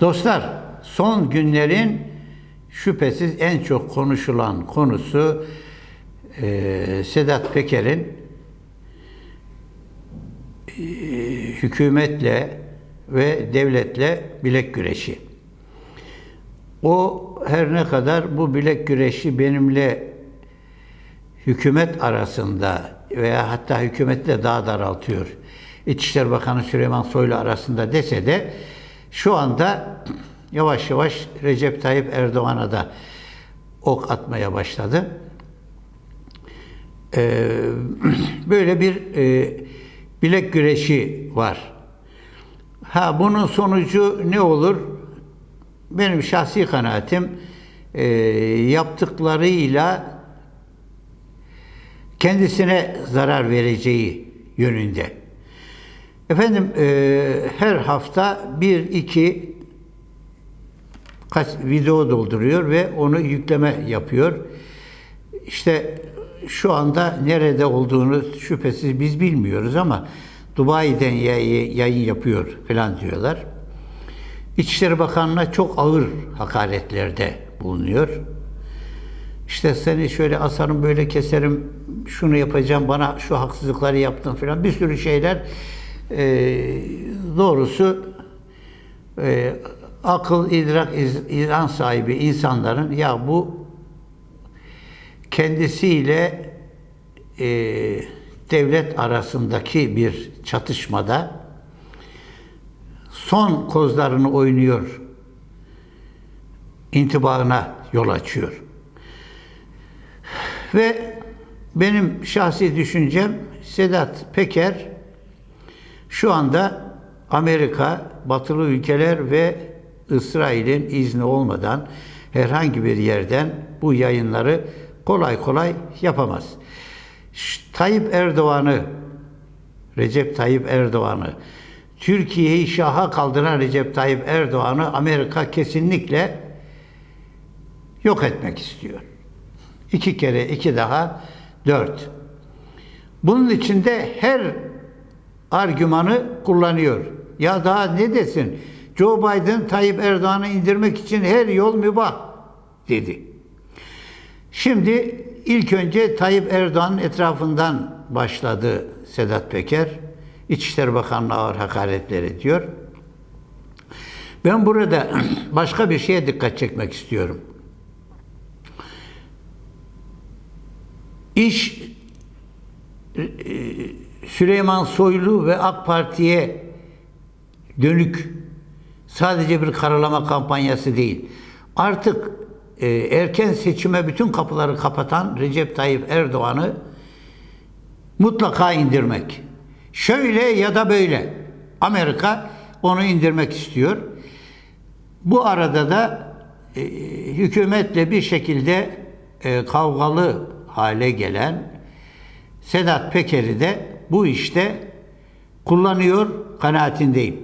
Dostlar, son günlerin şüphesiz en çok konuşulan konusu eee, Sedat Peker'in eee, hükümetle ve devletle bilek güreşi. O her ne kadar bu bilek güreşi benimle hükümet arasında veya hatta hükümetle daha daraltıyor. İçişleri Bakanı Süleyman Soylu arasında dese de şu anda yavaş yavaş Recep Tayyip Erdoğan'a da ok atmaya başladı. Ee, böyle bir e, bilek güreşi var. Ha bunun sonucu ne olur? Benim şahsi kanaatim e, yaptıklarıyla kendisine zarar vereceği yönünde. Efendim e, her hafta bir iki kaç video dolduruyor ve onu yükleme yapıyor. İşte şu anda nerede olduğunu şüphesiz biz bilmiyoruz ama Dubai'den yay- yayın yapıyor falan diyorlar. İçişleri Bakanı'na çok ağır hakaretlerde bulunuyor. İşte seni şöyle asarım böyle keserim şunu yapacağım bana şu haksızlıkları yaptın falan bir sürü şeyler e, doğrusu e, akıl idrak izan sahibi insanların ya bu kendisiyle e, devlet arasındaki bir çatışmada son kozlarını oynuyor intibahına yol açıyor. Ve benim şahsi düşüncem Sedat Peker şu anda Amerika, batılı ülkeler ve İsrail'in izni olmadan herhangi bir yerden bu yayınları kolay kolay yapamaz. Tayyip Erdoğan'ı, Recep Tayyip Erdoğan'ı, Türkiye'yi şaha kaldıran Recep Tayyip Erdoğan'ı Amerika kesinlikle yok etmek istiyor. İki kere iki daha dört. Bunun içinde her argümanı kullanıyor. Ya daha ne desin? Joe Biden Tayyip Erdoğan'ı indirmek için her yol mübah dedi. Şimdi ilk önce Tayyip Erdoğan'ın etrafından başladı Sedat Peker. İçişleri Bakanı'na ağır hakaretler ediyor. Ben burada başka bir şeye dikkat çekmek istiyorum. İş e, Süleyman Soylu ve AK Parti'ye dönük sadece bir karalama kampanyası değil. Artık e, erken seçime bütün kapıları kapatan Recep Tayyip Erdoğan'ı mutlaka indirmek. Şöyle ya da böyle. Amerika onu indirmek istiyor. Bu arada da e, hükümetle bir şekilde e, kavgalı hale gelen Sedat Peker'i de bu işte kullanıyor kanaatindeyim.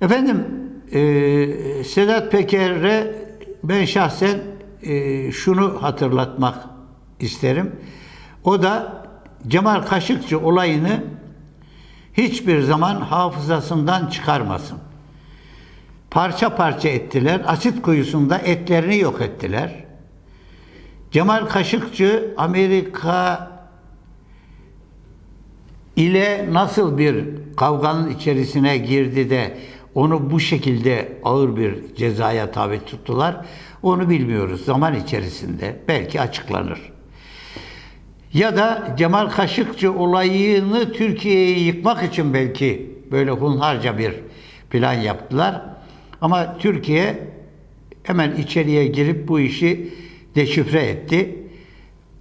Efendim e, Sedat Peker'e ben şahsen e, şunu hatırlatmak isterim. O da Cemal Kaşıkçı olayını hiçbir zaman hafızasından çıkarmasın. Parça parça ettiler. Asit kuyusunda etlerini yok ettiler. Cemal Kaşıkçı Amerika ile nasıl bir kavganın içerisine girdi de onu bu şekilde ağır bir cezaya tabi tuttular. Onu bilmiyoruz. Zaman içerisinde belki açıklanır. Ya da Cemal Kaşıkçı olayını Türkiye'yi yıkmak için belki böyle hunharca bir plan yaptılar. Ama Türkiye hemen içeriye girip bu işi deşifre etti.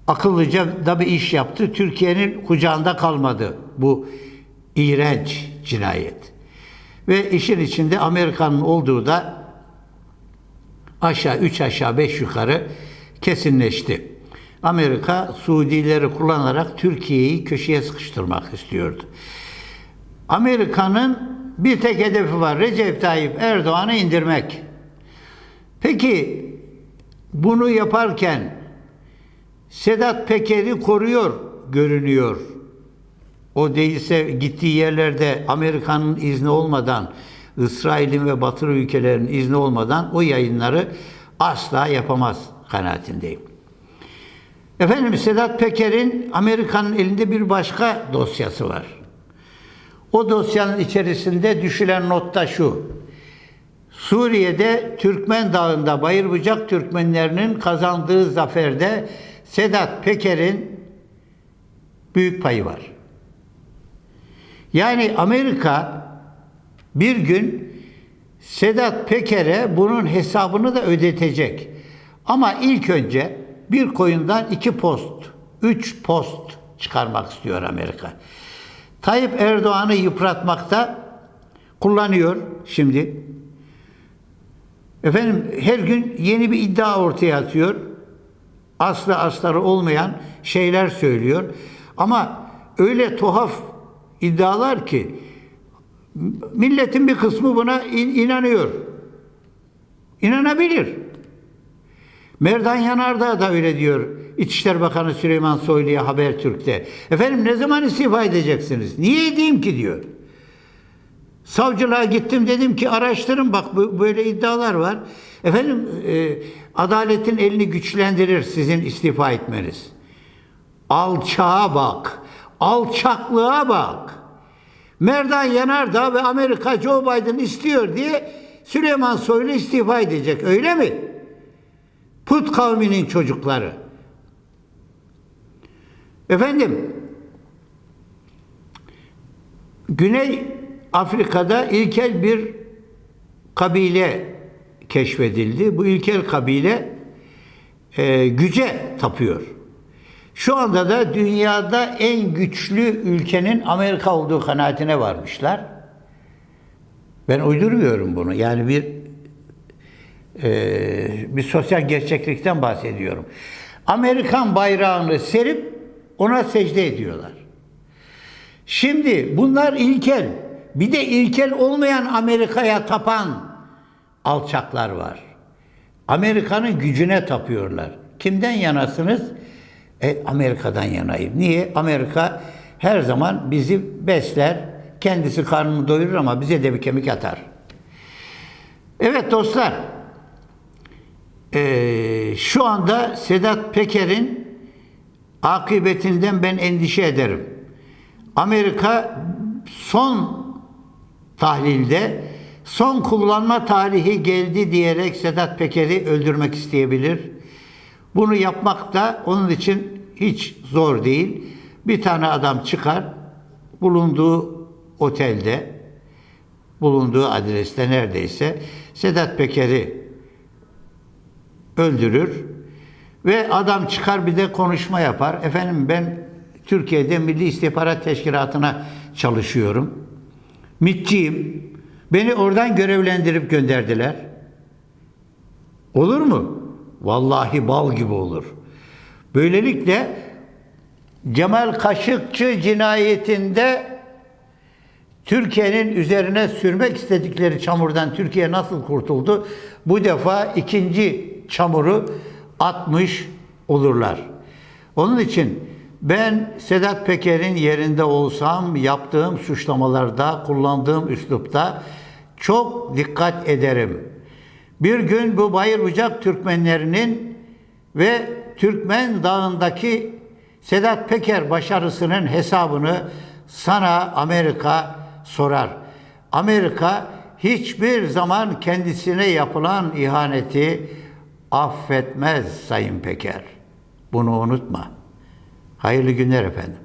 Akıllıca da bir iş yaptı. Türkiye'nin kucağında kalmadı bu iğrenç cinayet. Ve işin içinde Amerika'nın olduğu da aşağı, üç aşağı, beş yukarı kesinleşti. Amerika Suudileri kullanarak Türkiye'yi köşeye sıkıştırmak istiyordu. Amerika'nın bir tek hedefi var. Recep Tayyip Erdoğan'ı indirmek. Peki bunu yaparken Sedat Peker'i koruyor görünüyor. O değilse gittiği yerlerde Amerika'nın izni olmadan İsrail'in ve batılı ülkelerin izni olmadan o yayınları asla yapamaz kanaatindeyim. Efendim Sedat Peker'in Amerika'nın elinde bir başka dosyası var. O dosyanın içerisinde düşülen notta şu. Suriye'de Türkmen Dağı'nda Bayırbucak Türkmenlerinin kazandığı zaferde Sedat Peker'in büyük payı var. Yani Amerika bir gün Sedat Peker'e bunun hesabını da ödetecek. Ama ilk önce bir koyundan iki post, üç post çıkarmak istiyor Amerika. Tayyip Erdoğan'ı yıpratmakta kullanıyor şimdi. Efendim her gün yeni bir iddia ortaya atıyor. Aslı astarı olmayan şeyler söylüyor. Ama öyle tuhaf iddialar ki milletin bir kısmı buna in- inanıyor. İnanabilir. Merdan Yanardağ da öyle diyor. İçişleri Bakanı Süleyman Soylu'ya Habertürk'te. Efendim ne zaman istifa edeceksiniz? Niye edeyim ki diyor. Savcılığa gittim dedim ki araştırın bak böyle iddialar var. Efendim e, adaletin elini güçlendirir sizin istifa etmeniz. Alçağa bak. Alçaklığa bak. Merdan Yanardağ ve Amerika Joe Biden istiyor diye Süleyman Soylu istifa edecek. Öyle mi? Put kavminin çocukları. Efendim, Güney Afrika'da ilkel bir kabile keşfedildi. Bu ilkel kabile e, güce tapıyor. Şu anda da dünyada en güçlü ülkenin Amerika olduğu kanaatine varmışlar. Ben uydurmuyorum bunu. Yani bir e, bir sosyal gerçeklikten bahsediyorum. Amerikan bayrağını serip ona secde ediyorlar. Şimdi bunlar ilkel. Bir de ilkel olmayan Amerika'ya tapan alçaklar var. Amerika'nın gücüne tapıyorlar. Kimden yanasınız? E, Amerika'dan yanayım. Niye? Amerika her zaman bizi besler, kendisi karnını doyurur ama bize de bir kemik atar. Evet dostlar, ee, şu anda Sedat Peker'in akıbetinden ben endişe ederim. Amerika son tahlilde son kullanma tarihi geldi diyerek Sedat Peker'i öldürmek isteyebilir. Bunu yapmak da onun için hiç zor değil. Bir tane adam çıkar, bulunduğu otelde, bulunduğu adreste neredeyse Sedat Peker'i öldürür ve adam çıkar bir de konuşma yapar. Efendim ben Türkiye'de Milli İstihbarat Teşkilatı'na çalışıyorum. MİT'ciyim. Beni oradan görevlendirip gönderdiler. Olur mu? Vallahi bal gibi olur. Böylelikle Cemal Kaşıkçı cinayetinde Türkiye'nin üzerine sürmek istedikleri çamurdan Türkiye nasıl kurtuldu? Bu defa ikinci çamuru atmış olurlar. Onun için ben Sedat Peker'in yerinde olsam yaptığım suçlamalarda, kullandığım üslupta çok dikkat ederim. Bir gün bu Bayırbucak Türkmenlerinin ve Türkmen Dağı'ndaki Sedat Peker başarısının hesabını sana Amerika sorar. Amerika hiçbir zaman kendisine yapılan ihaneti affetmez Sayın Peker. Bunu unutma. Hayırlı günler efendim.